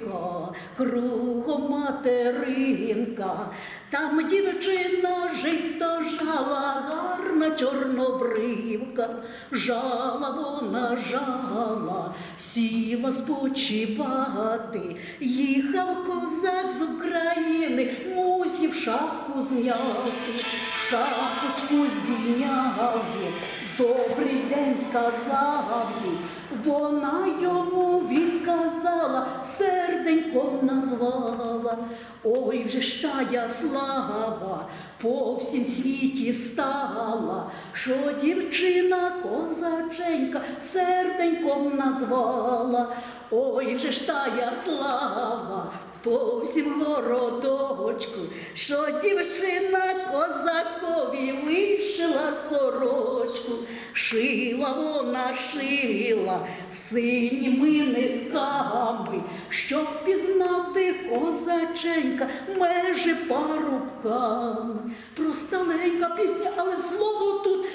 половика, кругом материнка, там дівчина жито жала, гарна чорнобривка, жала вона жала, сіла спочивати, їхав козак з України, мусів шапку зняти, шапочку здійняв, добрий день сказав вона йому серденьком назвала, ой вже ж тая слава по всім світі стала, що дівчина козаченька серденьком назвала, ой вже ж тая слава по всім городочку, що дівчина козакові вишила сорочку, шила вона шила синіми нитками, щоб пізнати козаченька, межи парубка, Просталенька пісня, але слово тут.